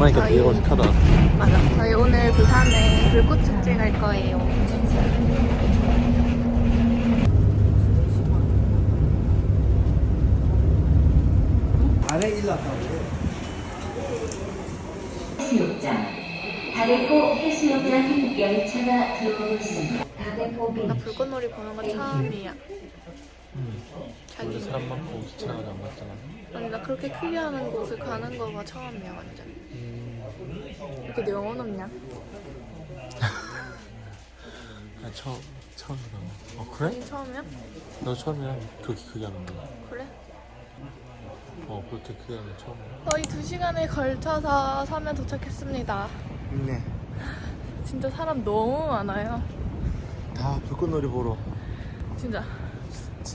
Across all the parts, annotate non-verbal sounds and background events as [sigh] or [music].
어색하다. 맞아. 저희 오늘 부산에 불꽃 축제 갈 거예요. 해수욕장 다대포 해수욕장 열차가 들어오고 있습니다. 다대포 나비 불꽃놀이 보는 거 처음이야. 원래 자기. 사람 많고 기차가 안 맞잖아. 아니 나 그렇게 크게 하는 곳을 가는 거가 처음이야 완전. 이렇게 명언 없냐? [laughs] 아, 처음, 처음이다. 어, 그래? 이 처음이야? 너 처음이야? 그렇게 크게 하는 거. 그래? 어, 그렇게 크게 하는 거 처음이야. 거의 두 시간에 걸쳐서 섬에 도착했습니다. 네. [laughs] 진짜 사람 너무 많아요. 다 불꽃놀이 보러. 진짜.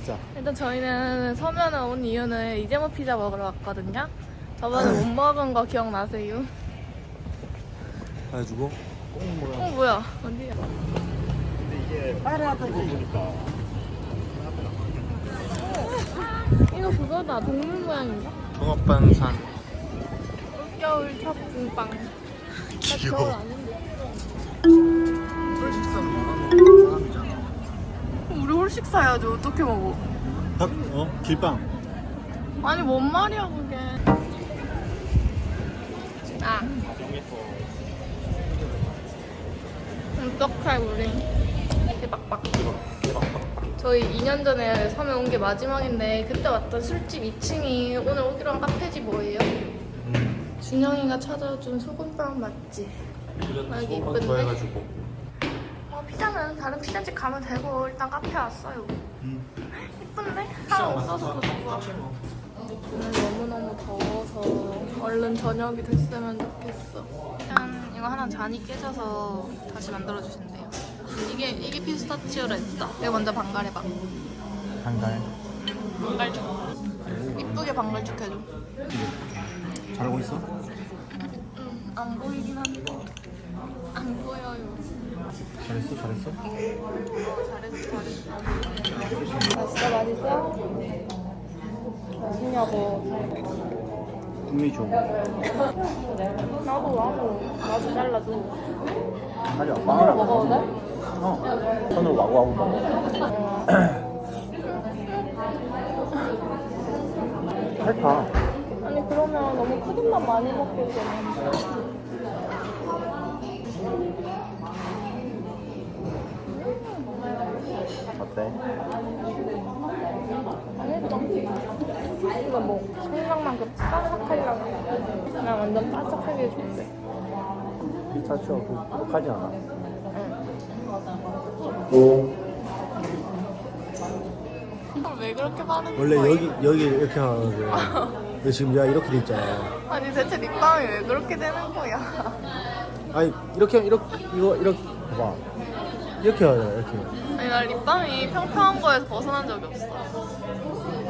진짜. 일단 저희는 서면에 온 이유는 이재모 피자 먹으러 왔거든요. 저번에 못 [laughs] 먹은 거 기억나세요? 그래가지고 꼭 뭐야. 어 뭐야? 어디야? 이거 그거다 동물 모양인가? 종합반산. 올겨울 첫 붕빵. 나 겨울 귀여워. 아 홀식 사야지 어떻게 먹어? 닭, 어? 길빵. 아니 뭔 말이야 그게? 아. 어떡해 우리. 대박박. 저희 2년 전에 섬에 온 게 마지막인데 그때 왔던 술집 2층이 오늘 오기로 한 카페지 뭐예요? 준영이가 찾아준 소금빵 맞지? 아, 여기 이쁜데? 피자는 다른 피자집 가면 되고 일단 카페 왔어요. 응. 이쁜데? 사람 없어서 더 좋아. 오늘 너무너무 더워서 얼른 저녁이 됐으면 좋겠어. 짠, 이거 하나 잔이 깨져서 다시 만들어주신대요. 이게, 이게 피스타치오라 했다. 내가 먼저 반갈해봐. 한달. 반갈죽. 이쁘게 반갈죽 해줘. 잘하고 있어? 응, 안 보이긴 한데. 안 보여요. 잘했어, 잘했어? 어, 잘했어, 잘했어. 맛있어, 맛있어? 맛있냐고. 국미 좀. 나도, 나도. 나도 잘라줘. 아니야, 손으로 먹어도 돼? 어. 손으로 와구와구 먹어. [clears throat] 핥아. 입만 많이 먹게 되네. 어때? 이거 뭐 생강만큼 바삭하려고 그냥 완전 바삭하게 해줄게. 피스타치오 부족하지 않아? 이걸 왜 그렇게 바르는 원래? 여기 여기 이렇게 하는데 [laughs] 근데 지금 내가 이렇게 돼 있잖아. 아니 대체 립밤이 왜 그렇게 되는 거야? 아니 이렇게 이렇게 이거 이렇게 봐봐. 이렇게 해야 돼 이렇게. 아니 나 립밤이 평평한 거에서 벗어난 적이 없어.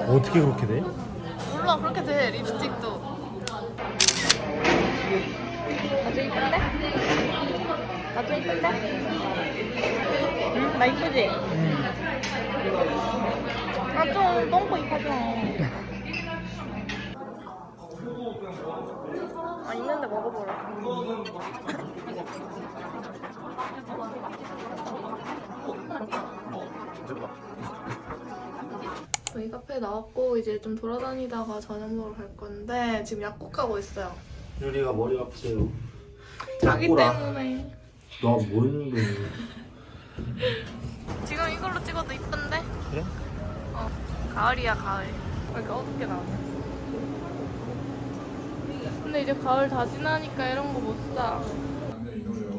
어떻게 그렇게 돼? 몰라 그렇게 돼 립스틱도. 아주 이쁜데? 아주 이쁜데? 응? 나 이쁘지? 아좀 똥꼬 입하지 [laughs] 아 있는데 먹어보라. 저희 카페 나왔고 이제 좀 돌아다니다가 저녁 먹으러 갈 건데 지금 약국 가고 있어요. 유리가 머리가 아프세요. 자기. 때문에. 너뭔 놈이? 지금 이걸로 찍어도 이쁜데? 그래? 어. 가을이야 가을. 왜 이렇게 어둡게 나오냐? 근데 이제 가을 다 지나니까 이런 거 못 사.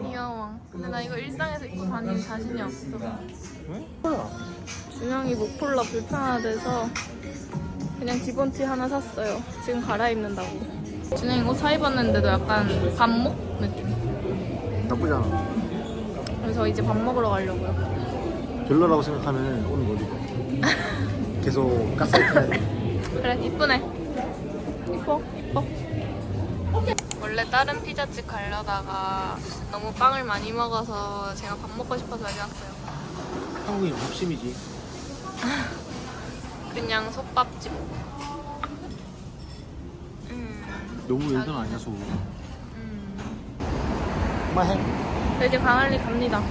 귀여워. 근데 나 이거 일상에서 입고 다니는 자신이 없어. 응? 준영이 목 폴라 불편하대서 그냥 기본 티 하나 샀어요. 지금 갈아입는다고. 준영이 옷 사 입었는데도 약간 반목 느낌. 나쁘지 않아. 그래서 이제 밥 먹으러 가려고요. 별로라고 생각하면 오늘 못 입어. 계속 돼. 그래 이쁘네. 이뻐 이뻐. 원래 다른 피자집 가려다가 너무 빵을 많이 먹어서 제가 밥 먹고 싶어서 여기 왔어요. 한국인 욕심이지. [laughs] 그냥 솥밥집. 음, 너무 자기- 일등 아니야 소. 음. 저 이제 광안리 갑니다.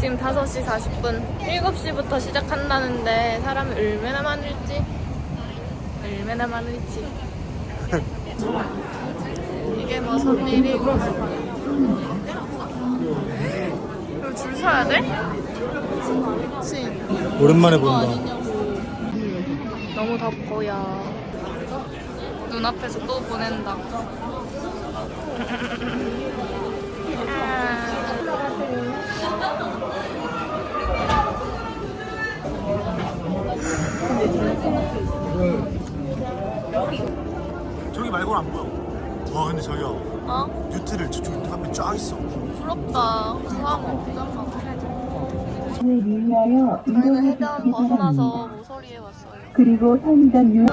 지금 5시 40분. 7시부터 시작한다는데 사람이 얼마나 많을지. 얼마나 많을지. [laughs] 이게 무슨 일이고. 이거 줄 서야 돼? 그치. 오랜만에 본다. 아니냐고. 너무 덥고요. 눈앞에서 또 보낸다. 저기 말고는 안 보여. 와 근데 저기야 어? 뉴트를 저쪽에 앞에 쫙 있어. 부럽다. 수학 없잖아. 를 위하여 저희는 해변 벗어나서 모서리에 왔어요. 그리고 선전 유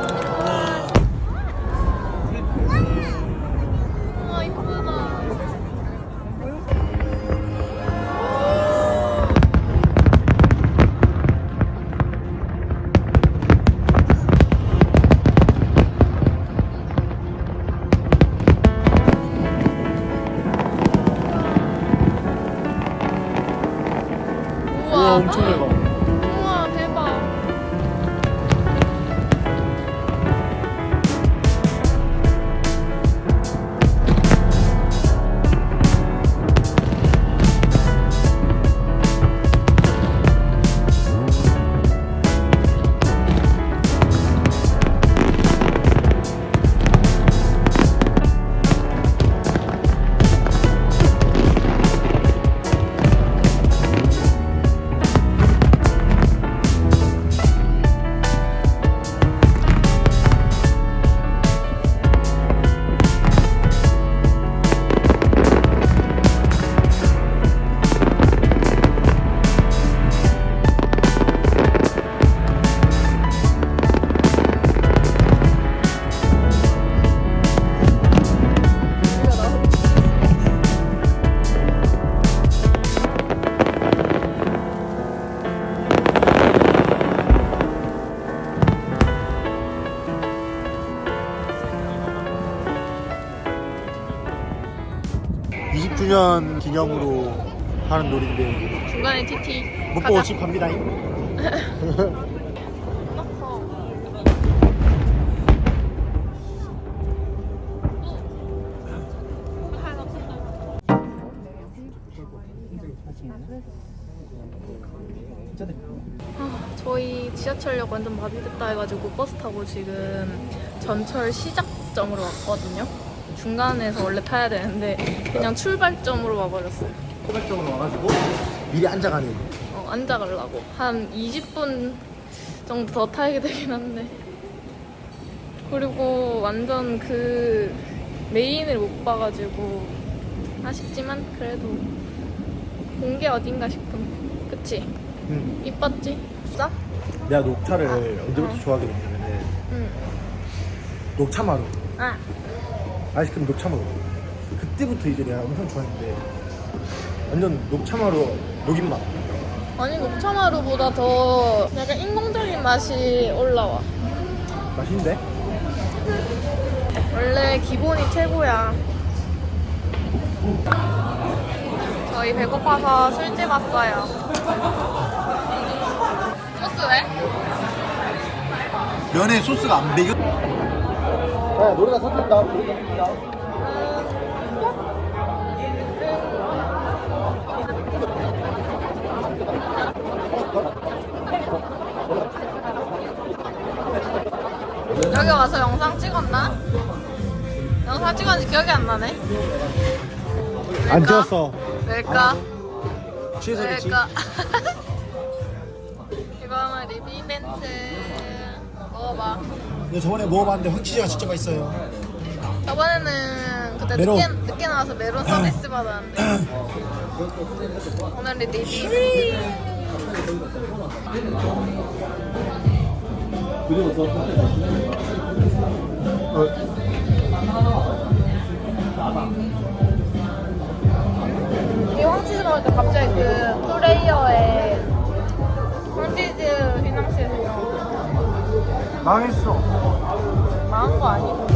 엄청 넓어. 10주년 기념으로 하는 놀인데 중간에 TT 못 보고 집 갑니다. [laughs] 아, 저희 지하철역 완전 마비됐다 해가지고 버스 타고 지금 전철 시작점으로 왔거든요. 중간에서 원래 타야 되는데 그냥 출발점으로 와버렸어요. 소백적으로 와가지고 미리 앉아가는. 어, 앉아가려고 한 20분 정도 더 타야 되긴 한데 그리고 완전 그 메인을 못 봐가지고 아쉽지만 그래도 본 게 어딘가 싶음 그치? 응. 이뻤지? 싸? 내가 녹차를 언제부터 좋아하게 됐냐면은 응 녹차 마루 아, 아이스크림 녹차마루 그때부터 이제 내가 엄청 좋아했는데 완전 녹차마루 녹인 맛. 아니 녹차마루보다 더 약간 인공적인 맛이 올라와 맛있는데? 원래 기본이 최고야. 저희 배고파서 술집 왔어요. 소스 왜? 면에 소스가 안 배겨. 야 노래가 섞인다. 노래가 섞인다. 여기 와서 영상 찍었나? 영상 찍었는지 기억이 안 나네. 안 지웠어. 왜일까? 취해서겠지. 왜일까? 이거는 리비벤트 먹어봐. 근데 저번에 먹어봤는데 확치즈가 진짜 맛있어요. 저번에는 그때 메론. 늦게, 늦게 나와서 메론 서비스 받았는데 오늘은 리비 이 황치즈 먹을 때 갑자기 그 플레이어의 황치즈 망했어. 망한 거 아니고?